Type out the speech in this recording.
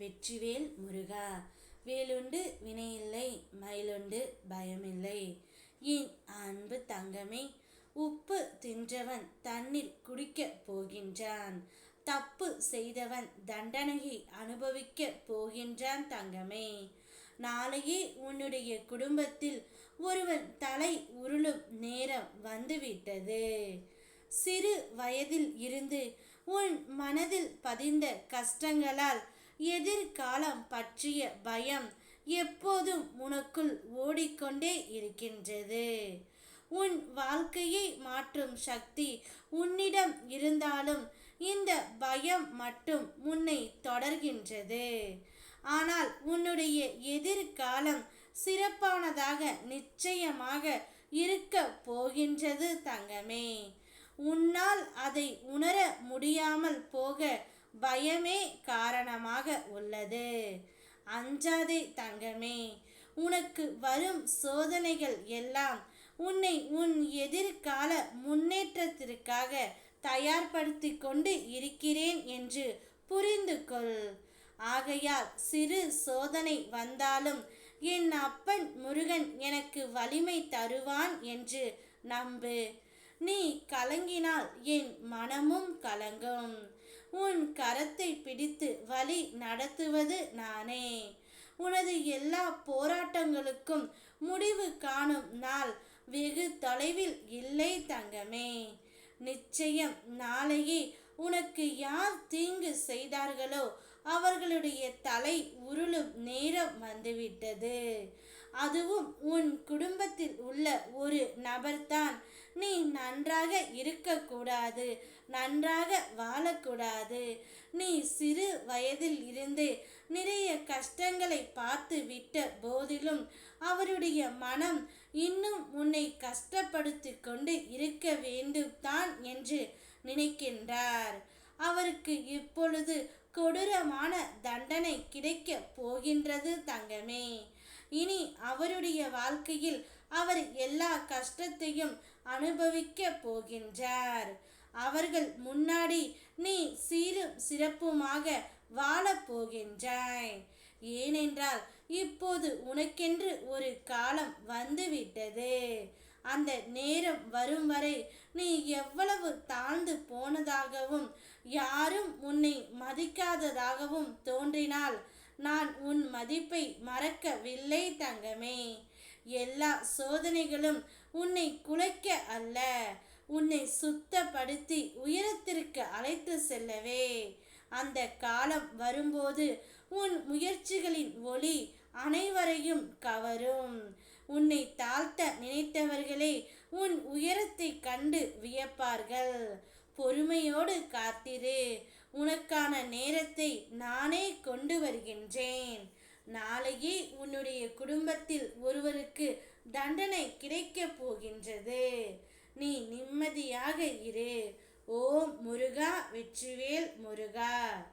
வெற்றிவேல் முருகா. வேலுண்டு வினையில்லை மயிலுண்டு பயமில்லை. என் அன்பு தங்கமே உப்பு தின்றவன் தண்ணீர் குடிக்கப் போகின்றான். தப்பு செய்தவன் தண்டனையை அனுபவிக்க போகின்றான் தங்கமே. நாளையே உன்னுடைய குடும்பத்தில் ஒருவன் தலை உருளும் நேரம் வந்துவிட்டது. சிறு வயதில் இருந்து உன் மனதில் பதிந்த கஷ்டங்களால் எதிர்காலம் பற்றிய பயம் எப்போதும் உனக்குள் ஓடிக்கொண்டே இருக்கின்றது. உன் வாழ்க்கையை மாற்றும் சக்தி உன்னிடம் இருந்தாலும் இந்த பயம் மட்டும் உன்னை தொடர்கின்றது. ஆனால் உன்னுடைய எதிர்காலம் சிறப்பானதாக நிச்சயமாக இருக்க போகின்றது தங்கமே. உன்னால் அதை உணர முடியாமல் போக பயமே காரணமாக உள்ளது. அஞ்சாதே தங்கமே உனக்கு வரும் சோதனைகள் எல்லாம் உன்னை உன் எதிர்கால முன்னேற்றத்திற்காக தயார்படுத்தி கொண்டு இருக்கிறேன் என்று புரிந்து கொள் ஆகையால் சிறு சோதனை வந்தாலும் என் அப்பன் முருகன் எனக்கு வலிமை தருவான் என்று நம்பு. நீ கலங்கினால் என் மனமும் கலங்கும். உன் கரத்தை பிடித்து வழி நடத்துவது நானே. உனது எல்லா போராட்டங்களுக்கும் முடிவு காணும் நாள் வெகு தொலைவில் இல்லை தங்கமே. நிச்சயம் நாளையே உனக்கு யார் தீங்கு செய்தார்களோ அவர்களுடைய தலை உருளும் நேரம் வந்துவிட்டது. அதுவும் உன் குடும்பத்தில் உள்ள ஒரு நபர்தான். நீ நன்றாக இருக்கக்கூடாது நன்றாக வாழக்கூடாது. நீ சிறு வயதில் இருந்து நிறைய கஷ்டங்களை பார்த்து விட்ட போதிலும் அவருடைய மனம் இன்னும் உன்னை கஷ்டப்படுத்தி கொண்டு இருக்க வேண்டும் தான் என்று நினைக்கின்றார். அவருக்கு இப்பொழுது கொடூரமான தண்டனை கிடைக்க போகின்றது தங்கமே. இனி அவருடைய வாழ்க்கையில் அவர் எல்லா கஷ்டத்தையும் அனுபவிக்க போகின்றார். அவர்கள் முன்னாடி நீ சீரும் சிறப்புமாக வாழப் போகின்றாய். ஏனென்றால் இப்போது உனக்கென்று ஒரு காலம் வந்துவிட்டது. அந்த நேரம் வரும் வரை நீ எவ்வளவு தாழ்ந்து போனதாகவும் யாரும் உன்னை மதிக்காததாகவும் தோன்றினால் நான் உன் மதிப்பை மறக்கவில்லை தங்கமே. எல்லா சோதனைகளும் உன்னை குலைக்க அல்ல. உன்னை சுத்தப்படுத்தி உயரத்திற்கு அழைத்து செல்லவே. அந்த காலம் வரும்போது உன் முயற்சிகளின் ஒளி அனைவரையும் கவரும். உன்னை தாழ்த்த நினைத்தவர்களே உன் உயரத்தை கண்டு வியப்பார்கள். பொறுமையோடு காத்திரு. உனக்கான நேரத்தை நானே கொண்டு வருகின்றேன். நாளையே உன்னுடைய குடும்பத்தில் ஒருவருக்கு தண்டனை கிடைக்கப் போகின்றது. நீ நிம்மதியாக இரு. ஓம் முருகா வெற்றிவேல் முருகா.